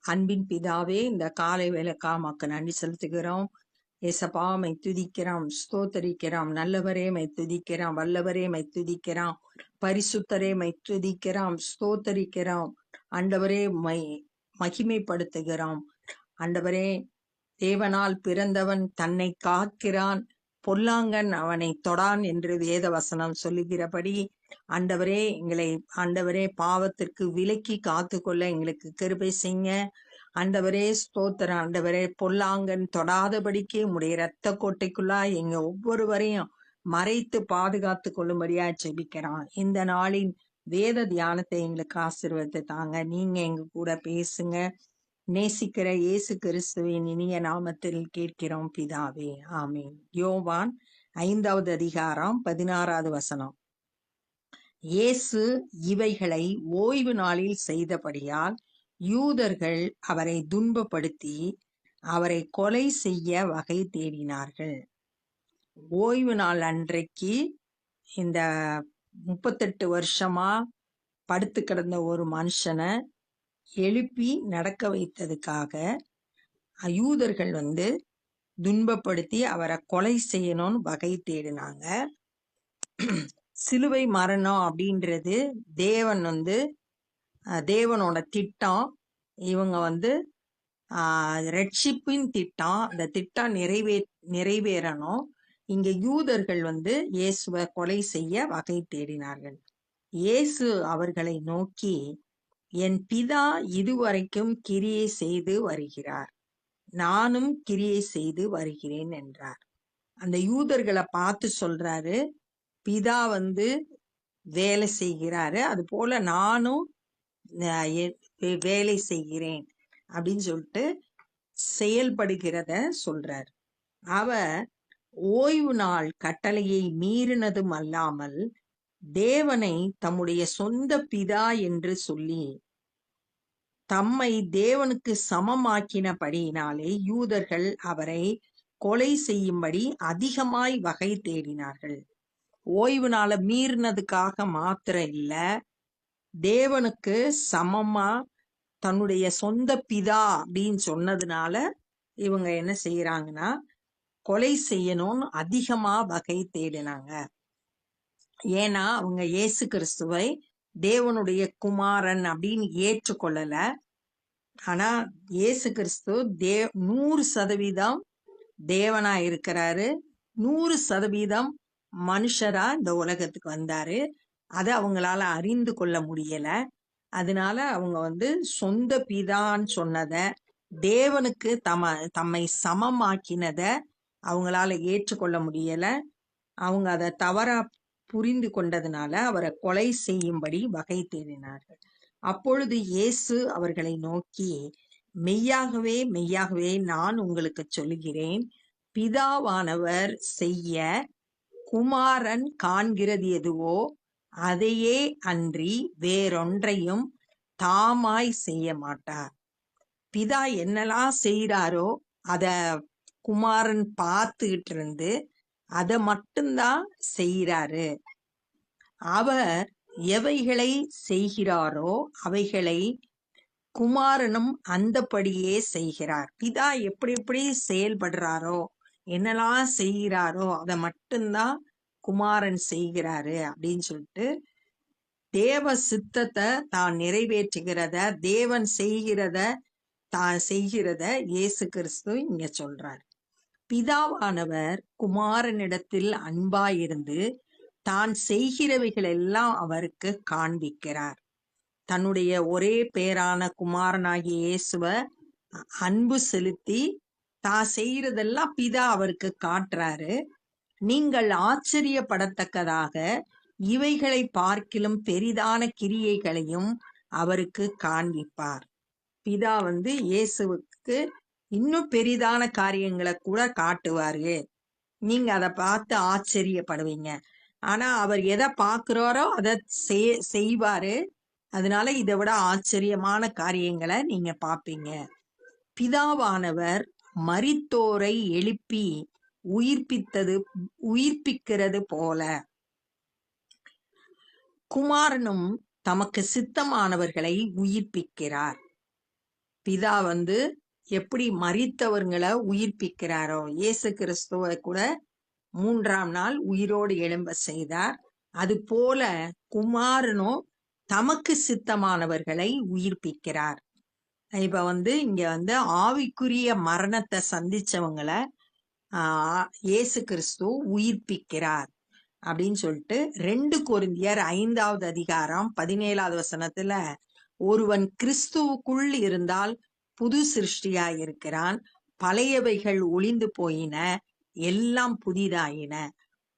அன்பின் பிதாவே இந்த காலை வேலைக்கா மக்கு நன்றி செலுத்துகிறோம். ஏசப்பா மை துதிக்கிறோம் ஸ்தோத்தரிக்கிறோம். நல்லவரே மை துதிக்கிறோம் வல்லவரே மை துதிக்கிறோம். பரிசுத்தரே மை துதிக்கிறோம் ஸ்தோத்தரிக்கிறோம். அண்டவரே மை மகிமைப்படுத்துகிறோம். அண்டவரே தேவனால் பிறந்தவன் தன்னை காக்கிறான். பொல்லாங்கன் அவனை தொடான் என்று வேத வசனம் சொல்லுகிறபடி ஆண்டவரே எங்களை ஆண்டவரே பாவத்திற்கு விலக்கி காத்து கொள்ள எங்களுக்கு கிருபை செய்ய ஆண்டவரே ஸ்தோத்திர ஆண்டவரே பொல்லாங்கன் தொடாதபடிக்கு உடைய இரத்த கோட்டைக்குள்ளா எங்க ஒவ்வொருவரையும் மறைத்து பாதுகாத்து கொள்ளும்படியா ஜெபிக்கிறான் இந்த நாளின் வேத தியானத்தை எங்களுக்கு ஆசீர்வத்தை தாங்க. நீங்க எங்க கூட பேசுங்க. நேசிக்கிற இயேசு கிறிஸ்துவின் இனிய நாமத்தில் கேட்கிறோம் பிதாவே. ஆமீன். யோவான் ஐந்தாவது அதிகாரம் பதினாறாவது வசனம். இயேசு இவைகளை ஓய்வு நாளில் செய்தபடியால் யூதர்கள் அவரை துன்பப்படுத்தி அவரை கொலை செய்ய வகை தேடினார்கள். ஓய்வு நாள் அன்றைக்கு இந்த முப்பத்தெட்டு வருஷமா படுத்து கிடந்த ஒரு மனுஷனை எழுப்பி நடக்க வைத்ததுக்காக யூதர்கள் வந்து துன்பப்படுத்தி அவரை கொலை செய்யணும்னு வகை தேடினாங்க. சிலுவை மரணம் அப்படின்றது தேவன் வந்து தேவனோட திட்டம். இவங்க வந்து ரட்சிப்பின் திட்டம். அந்த திட்டம் நிறைவே நிறைவேறணும். இங்க யூதர்கள் வந்து இயேசுவை கொலை செய்ய வகை தேடினார்கள். இயேசு அவர்களை நோக்கி என் பிதா இதுவரைக்கும் கிரியை செய்து வருகிறார். நானும் கிரியை செய்து வருகிறேன் என்றார். அந்த யூதர்களை பார்த்து சொல்றாரு பிதா வந்து வேலை செய்கிறாரு. அது போல நானும் வேலை செய்கிறேன். அப்படின்னு சொல்லிட்டு செயல்படுகிறத சொல்றார். அவர் ஓய்வு நாள் கட்டளையை மீறினதும் அல்லாமல் தேவனை தம்முடைய சொந்த பிதா என்று சொல்லி தம்மை தேவனுக்கு சமமாக்கினபடியினாலே யூதர்கள் அவரை கொலை செய்யும்படி அதிகமாய் வகை தேடினார்கள். ஓய்வு நாளை மீறினதுக்காக மாத்திரம் இல்ல. தேவனுக்கு சமமா தன்னுடைய சொந்த பிதா அப்படின்னு சொன்னதுனால இவங்க என்ன செய்யறாங்கன்னா கொலை செய்யணும்னு அதிகமா வகை தேடினாங்க. ஏன்னா அவங்க இயேசு கிறிஸ்துவை தேவனுடைய குமாரன் அப்படின்னு ஏற்றுக்கொள்ளல. ஆனா இயேசு கிறிஸ்து தே நூறு சதவீதம் தேவனா இருக்கிறாரு. நூறு சதவீதம் மனுஷரா இந்த உலகத்துக்கு வந்தாரு. அதை அவங்களால அறிந்து கொள்ள முடியல. அதனால அவங்க வந்து சொந்த பிதான்னு சொன்னத தேவனுக்கு தம தம்மை சமமாக்கினத அவங்களால ஏற்றுக்கொள்ள முடியல. அவங்க அதை தவறா புரிந்து கொண்டதுனால அவரை கொலை செய்யும்படி வகை தேடினார்கள். அப்பொழுது இயேசு அவர்களை நோக்கி மெய்யாகவே மெய்யாகவே நான் உங்களுக்கு சொல்லுகிறேன். பிதாவானவர் செய்ய குமாரன் காண்கிறது எதுவோ அதையே அன்றி வேறொன்றையும் தாமாய் செய்ய மாட்டார் பிதா என்னெல்லாம் செய்கிறாரோ அத குமாரன் பார்த்துக்கிட்டு இருந்து அதை மட்டும்தான் செய்கிறாரு அவர் எவைகளை செய்கிறாரோ அவைகளை குமாரனும் அந்தபடியே செய்கிறார். பிதா எப்படி எப்படி செயல்படுறாரோ என்னெல்லாம் செய்கிறாரோ அதை மட்டும்தான் குமாரன் செய்கிறாரு அப்படின்னு சொல்லிட்டு தேவ சித்தத்தை தான் நிறைவேற்றுகிறத தேவன் செய்கிறத தான் செய்கிறத இயேசு கிறிஸ்து இங்க சொல்றாரு. பிதாவானவர் குமாரனிடத்தில் அன்பாயிருந்து தான் செய்கிறவைகள் எல்லாம் அவருக்கு காண்பிக்கிறார். தன்னுடைய ஒரே பேரான குமாரனாகிய இயேசுவ அன்பு செலுத்தி தான் செய்யறதெல்லாம் பிதா அவருக்கு காட்டுறாரு. நீங்கள் ஆச்சரியப்படத்தக்கதாக இவைகளை பார்க்கிலும் பெரிதான கிரியைகளையும் அவருக்கு காண்பிப்பார். பிதா வந்து இயேசுவுக்கு இன்னும் பெரிதான காரியங்களை கூட காட்டுவாரு. நீங்க அதை பார்த்து ஆச்சரியப்படுவீங்க. ஆனா அவர் எதை பாக்குறாரோ அதை செய்- செய்வாரு. அதனால இதை விட ஆச்சரியமான காரியங்களை நீங்க பார்ப்பீங்க. பிதாவானவர் மரித்தோரை எழுப்பி உயிர்ப்பித்தது உயிர்ப்பிக்கிறது போல. குமாரனும் தமக்கு சித்தமானவர்களை உயிர்ப்பிக்கிறார். பிதா வந்து எப்படி மறித்தவர்களை உயிர்ப்பிக்கிறாரோ? இயேசு கிறிஸ்துவை கூட மூன்றாம் நாள் உயிரோடு எழும்ப செய்தார். அது போல குமாரனோ தமக்கு சித்தமானவர்களை உயிர்ப்பிக்கிறார். இப்ப வந்து இங்க வந்து ஆவிக்குரிய மரணத்தை சந்திச்சவங்களை ஆஹ் இயேசு கிறிஸ்து உயிர்ப்பிக்கிறார் அப்படின்னு சொல்லிட்டு ரெண்டு கொருந்தியர் ஐந்தாவது அதிகாரம் பதினேழாவது வசனத்துல ஒருவன் கிறிஸ்துவுக்குள் இருந்தால் புது சிருஷ்டியா இருக்கிறான் பழையவைகள் ஒளிந்து போயின. எல்லாம் புதிதாயின.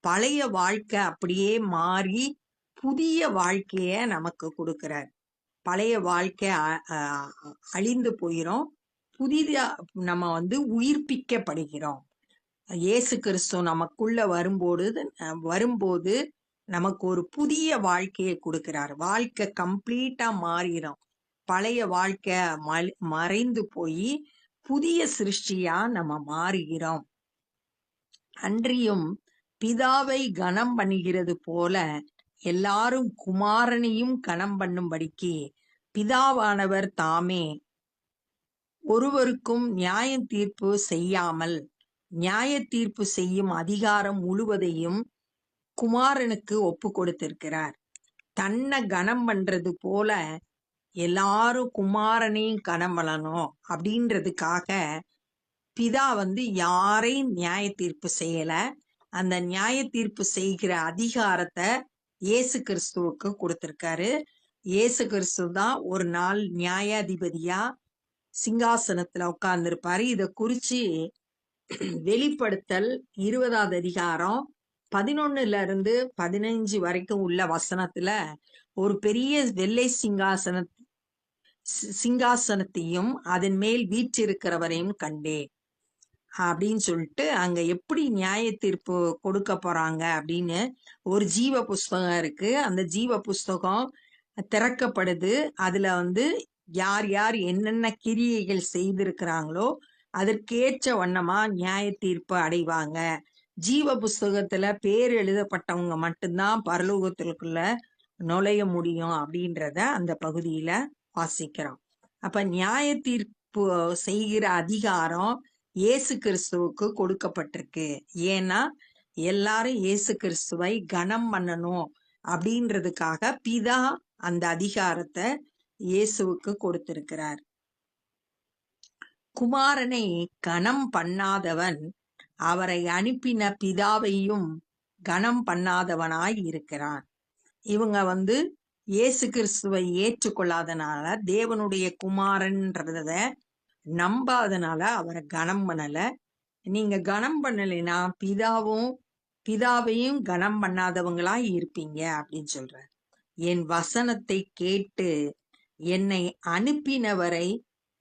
பழைய வாழ்க்கை அப்படியே மாறி புதிய வாழ்க்கைய நமக்கு கொடுக்கிறார். பழைய வாழ்க்கை அ- அழிந்து போயிரும். புதிதா நம்ம வந்து உயிர்ப்பிக்கப்படுகிறோம். இயேசு கிறிஸ்து நமக்குள்ள வரும்போது வரும்போது நமக்கு ஒரு புதிய வாழ்க்கையை கொடுக்கிறார். வாழ்க்கை கம்ப்ளீட்டா மாறிடும் பழைய வாழ்க்கை மறைந்து போய் புதிய சிருஷ்டியா நம்ம மாறுகிறோம். அன்றியும் பிதாவை கனம் பண்ணுகிறது போல எல்லாரும் குமாரனையும் கனம் பண்ணும்படிக்கு பிதாவானவர் தாமே. ஒருவருக்கும் நியாய தீர்ப்பு செய்யாமல் நியாய தீர்ப்பு செய்யும் அதிகாரம் முழுவதையும் குமாரனுக்கு ஒப்பு கொடுத்திருக்கிறார். தன்னை கனம் பண்றது போல எல்லாரும் குமாரனையும் கனம் பண்ணணும் அப்படின்றதுக்காக பிதா வந்து யாரையும் நியாய தீர்ப்பு செய்யல. அந்த நியாய தீர்ப்பு செய்கிற அதிகாரத்தை இயேசு கிறிஸ்துவுக்கு கொடுத்திருக்காரு. இயேசு கிறிஸ்து தான் ஒரு நாள் நியாயாதிபதியா சிங்காசனத்துல உட்கார்ந்துருப்பாரு. இத குறிச்சு வெளிப்படுத்தல் இருபதாவது அதிகாரம் பதினொன்னுல இருந்து பதினஞ்சு வரைக்கும் உள்ள வசனத்துல ஒரு பெரிய வெள்ளை சிங்காசன சிங்காசனத்தையும் அதன் மேல் வீற்றிருக்கிறவரையும் கண்டேன் அப்படின்னு சொல்லிட்டு அங்க எப்படி நியாய தீர்ப்பு கொடுக்க போறாங்க அப்படின்னு ஒரு ஜீவ புஸ்தகம் இருக்கு. அந்த ஜீவ புஸ்தகம் திறக்கப்படுது. அதுல வந்து யார் யார் என்னென்ன கிரியைகள் செய்திருக்கிறாங்களோ அதற்கேற்ற வண்ணமா நியாய தீர்ப்பு அடைவாங்க. ஜீவ புஸ்தகத்துல பேர் எழுதப்பட்டவங்க மட்டும்தான் பரலோகத்திற்குள்ள நுழைய முடியும் அப்படின்றத அந்த பகுதியில வாசிக்கிறோம். அப்ப நியாய தீர்ப்பு செய்கிற அதிகாரம் இயேசு கிறிஸ்துவுக்கு கொடுக்கப்பட்டிருக்கு. ஏன்னா எல்லாரும் இயேசு கிறிஸ்துவை கனம் பண்ணணும் அப்படின்றதுக்காக பிதா அந்த அதிகாரத்தை இயேசுவுக்கு கொடுத்திருக்கிறார். குமாரனை கனம் பண்ணாதவன் அவரை அனுப்பின பிதாவையும் கனம் பண்ணாதவனாய் இருக்கிறான். இவங்க வந்து இயேசு கிறிஸ்துவை ஏற்றுக்கொள்ளாதனால தேவனுடைய குமாரன்றத நம்பாதனால அவரை கனம் பண்ணல. நீங்க கனம் பண்ணலைன்னா பிதாவும் பிதாவையும் கனம் பண்ணாதவங்களா இருப்பீங்க அப்படின்னு சொல்ற என் வசனத்தை கேட்டு என்னை அனுப்பினவரை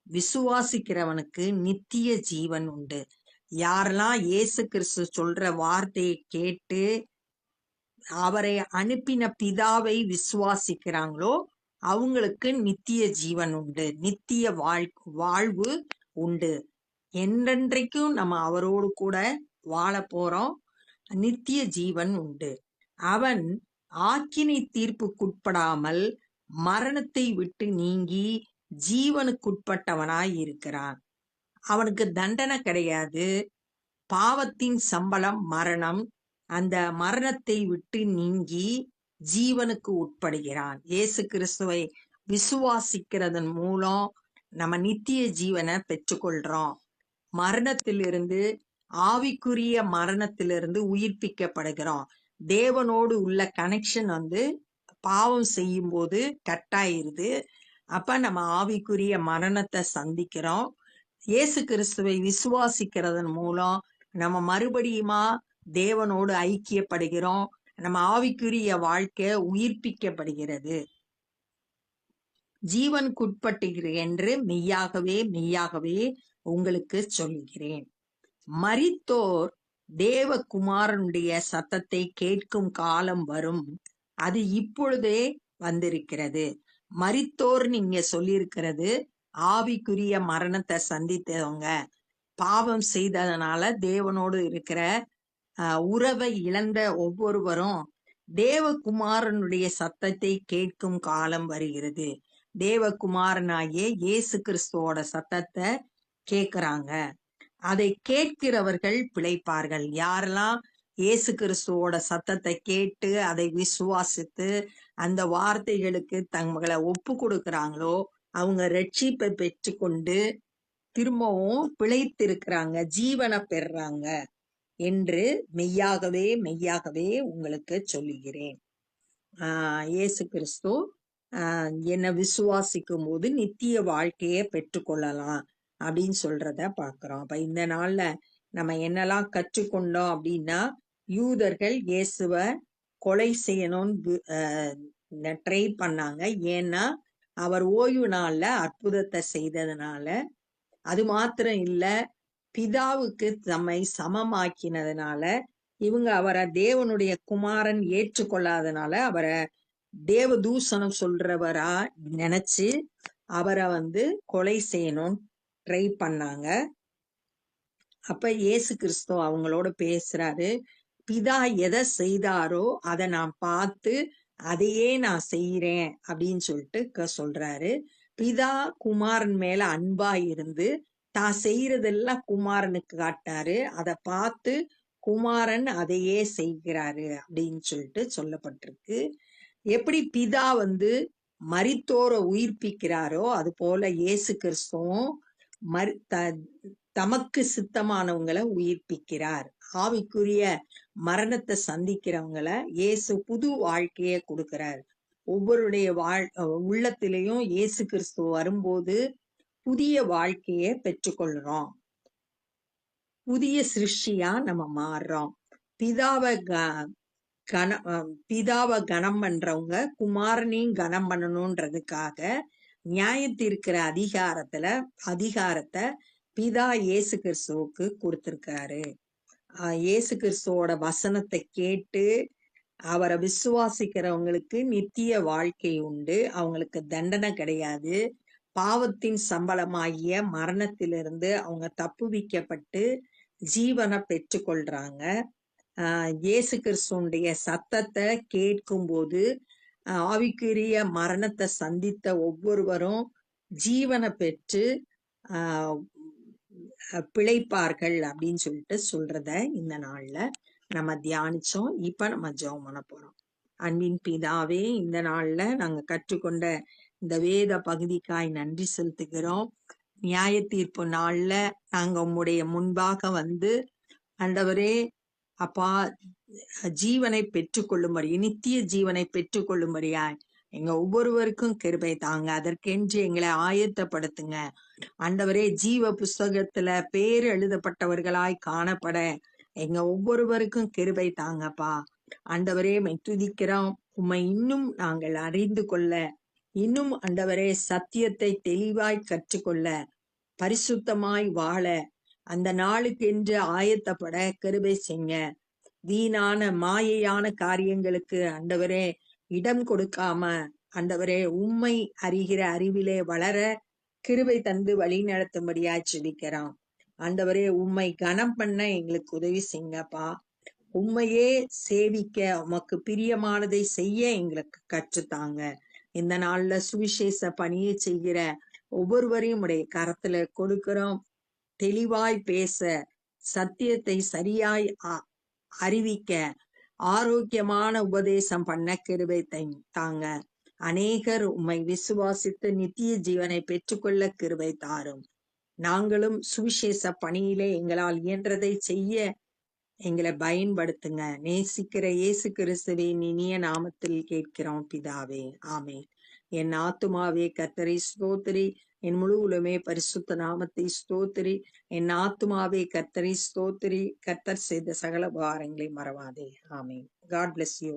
விசுவாசிக்கிறவனுக்கு நித்திய ஜீவன் உண்டு. யாரெல்லாம் இயேசு கிறிஸ்து சொல்ற வார்த்தையை கேட்டு அவரை அனுப்பின பிதாவை விசுவாசிக்கிறாங்களோ அவங்களுக்கு நித்திய ஜீவன் உண்டு. நித்திய வாழ் வாழ்வு உண்டு. என்றென்றைக்கும் நம்ம அவரோடு கூட வாழ போறோம். நித்திய ஜீவன் உண்டு. அவன் ஆக்கினை தீர்ப்புக்குட்படாமல் மரணத்தை விட்டு நீங்கி ஜீவனுக்குட்பட்டவனாய் இருக்கிறான். அவனுக்கு தண்டனை கிடையாது. பாவத்தின் சம்பளம் மரணம் அந்த மரணத்தை விட்டு நீங்கி ஜீவனுக்கு உட்படுகிறான். இயேசு கிறிஸ்துவை விசுவாசிக்கிறதன் மூலம் நம்ம நித்திய ஜீவனை பெற்றுக்கொள்றோம். மரணத்திலிருந்து ஆவிக்குரிய மரணத்திலிருந்து உயிர்ப்பிக்கப்படுகிறோம். தேவனோடு உள்ள கனெக்ஷன் வந்து பாவம் செய்யும் போது கட் ஆயிருது அப்ப நம்ம ஆவிக்குரிய மரணத்தை சந்திக்கிறோம். இயேசு கிறிஸ்துவை விசுவாசிக்கிறதன் மூலம் நம்ம மறுபடியுமா தேவனோடு ஐக்கியப்படுகிறோம். நம்ம ஆவிக்குரிய வாழ்க்கை உயிர்ப்பிக்கப்படுகிறது. ஜீவனுக்குட்பட்டுகிறேன் என்று மெய்யாகவே மெய்யாகவே உங்களுக்கு சொல்கிறேன். மரித்தோர் தேவகுமாரனுடைய சத்தத்தை கேட்கும் காலம் வரும். அது இப்பொழுதே வந்திருக்கிறது. மரித்தோர் நீங்க சொல்லியிருக்கிறது ஆவிக்குரிய மரணத்தை சந்தித்தவங்க. பாவம் செய்ததனால தேவனோடு இருக்கிற உறவை இழந்த ஒவ்வொருவரும் தேவகுமாரனுடைய சத்தத்தை கேட்கும் காலம் வருகிறது. தேவகுமாரனாகிய இயேசு கிறிஸ்துவோட சத்தத்தை கேட்கிறாங்க. அதை கேட்கிறவர்கள் பிழைப்பார்கள். யாரெல்லாம் இயேசு கிறிஸ்துவோட சத்தத்தை கேட்டு அதை விசுவாசித்து அந்த வார்த்தைகளுக்கு தங்களை ஒப்பு கொடுக்கிறாங்களோ அவங்க ரட்சிப்பை பெற்றுக்கொண்டு திரும்பவும் பிழைத்திருக்கிறாங்க ஜீவனை பெறுறாங்க. என்று மெய்யாகவே மெய்யாகவே உங்களுக்கு சொல்லுகிறேன். ஆஹ் இயேசு கிறிஸ்து என்னை விசுவாசிக்கும் போது நித்திய வாழ்க்கையை பெற்றுக்கொள்ளலாம் அப்படின்னு சொல்றத பாக்குறோம் அப்ப இந்த நாள்ல நம்ம என்னெல்லாம் கற்றுக்கொண்டோம் அப்படின்னா யூதர்கள் இயேசுவ கொலை செய்யணும்னு ட்ரை பண்ணாங்க. ஏன்னா அவர் ஓய்வு நாள்ல அற்புதத்தை செய்ததுனால அது மாத்திரம் இல்லை பிதாவுக்கு தம்மை சமமாக்கினதுனால இவங்க அவரை தேவனுடைய குமாரன் ஏற்றுக்கொள்ளாதனால அவரை தேவ தூஷணம் சொல்றவரா நினைச்சு அவரை வந்து கொலை செய்யணும் ட்ரை பண்ணாங்க. அப்ப இயேசு கிறிஸ்து அவங்களோட பேசுறாரு பிதா எதை செய்தாரோ அதை நான் பார்த்து அதையே நான் செய்யறேன் அப்படின்னு சொல்லிட்டு சொல்றாரு. பிதா குமாரன் மேல அன்பா இருந்து தான் செய்யறதெல்லாம் குமாரனுக்கு காட்டாரு அதை பார்த்து குமாரன் அதையே செய்கிறாரு அப்படின்னு சொல்லிட்டு சொல்லப்பட்டிருக்கு. எப்படி பிதா வந்து மரித்தோரை உயிர்ப்பிக்கிறாரோ அது போல இயேசு கிறிஸ்துவும் மரி த- தமக்கு சித்தமானவங்களை உயிர்ப்பிக்கிறார். ஆவிக்குரிய மரணத்தை சந்திக்கிறவங்கள இயேசு புது வாழ்க்கையை கொடுக்கிறார். ஒவ்வொருடைய வாழ் உள்ளத்திலையும் இயேசு கிறிஸ்துவ வரும்போது புதிய வாழ்க்கையை பெற்றுக்கொள்றோம். புதிய சிருஷ்டியா நம்ம மாறுறோம். பிதாவை கன பிதாவை கனம் பண்றவங்க குமாரனையும் கனம் பண்ணணும்ன்றதுக்காக நியாயத்திருக்கிற அதிகாரத்துல அதிகாரத்தை பிதா இயேசு கிறிஸ்துவுக்கு கொடுத்திருக்காரு. இயேசு கிறிஸ்துவோட வசனத்தை கேட்டு அவரை விசுவாசிக்கிறவங்களுக்கு நித்திய வாழ்க்கை உண்டு. அவங்களுக்கு தண்டனை கிடையாது. பாவத்தின் சம்பளமாகிய மரணத்திலிருந்து அவங்க தப்புவிக்கப்பட்டு ஜீவனை பெற்றுக்கொள்றாங்க. ஆஹ் இயேசு கிறிஸ்துடைய சத்தத்தை கேட்கும்போது ஆவிக்குரிய மரணத்தை சந்தித்த ஒவ்வொருவரும் ஜீவனை பெற்று ஆஹ் அஹ் பிழைப்பார்கள் அப்படின்னு சொல்லிட்டு சொல்றத இந்த நாள்ல நம்ம தியானிச்சோம். இப்ப நம்ம ஜெபம் பண்ண போறோம். அன்பின் பிதாவே இந்த நாள்ல நாங்க கற்றுக்கொண்ட இந்த வேத பகுதிக்காய் நன்றி செலுத்துகிறோம். நியாய தீர்ப்பு நாள்ல நாங்க உம்முடைய முன்பாக வந்து ஆண்டவரே அப்பா ஜீவனை பெற்றுக்கொள்ளும்படி நித்திய ஜீவனை பெற்றுக்கொள்ளும்படியாய் எங்க ஒவ்வொருவருக்கும் கிருபை தாங்க. அதற்கென்று எங்களை ஆயத்தப்படுத்துங்க. ஆண்டவரே ஜீவ புஸ்தகத்துல பேர் எழுதப்பட்டவர்களாய் காணப்பட எங்க ஒவ்வொருவருக்கும் கிருபை தாங்கப்பா. ஆண்டவரே மை துதிக்கிறோம். உம்மை இன்னும் நாங்கள் அறிந்து கொள்ள இன்னும் ஆண்டவரே சத்தியத்தை தெளிவாய் கற்றுக்கொள்ள பரிசுத்தமாய் வாழ அந்த நாளுக்கு என்று ஆயத்தப்பட கிருபை செய்ய. வீணான மாயையான காரியங்களுக்கு ஆண்டவரே இடம் கொடுக்காம ஆண்டவரே உம்மை அறிகிற அறிவிலே வளர கிருபை தந்து வழி நடத்தும்படியா ஜெபிக்கிறோம். ஆண்டவரே உம்மை கனம் பண்ண எங்களுக்கு உதவி செய்யுங்கப்பா. உம்மையே சேவிக்க உமக்கு பிரியமானதை செய்ய எங்களுக்கு கற்றுத்தாங்க. இந்த நாள்ல சுவிசேஷ பணியை செய்கிற ஒவ்வொருவரையும் உடைய கரத்துல கொடுக்கிறோம். தெளிவாய் பேச சத்தியத்தை சரியாய் அறிவிக்க ஆரோக்கியமான உபதேசம் பண்ண கிருபை தை- தாங்க. அநேகர் உம்மை விசுவாசித்து நித்திய ஜீவனை பெற்றுக்கொள்ள கிருபை தாரும். நாங்களும் சுவிசேஷ பணியிலே எங்களால் இயன்றதை செய்ய எங்களை பயன்படுத்துங்க. நேசிக்கிற இயேசு கிறிஸ்துவின் இனிய நாமத்தில் கேட்கிறோம் பிதாவே. ஆமென். என் ஆத்துமாவே கத்தரை ஸ்தோத்திரி. என் முழு உலமே பரிசுத்த நாமத்தை ஸ்தோத்திரி. என் ஆத்துமாவே கத்தரை ஸ்தோத்திரி. கத்தர் செய்த சகல உபகாரங்களை மறவாதே. ஆமென். God bless you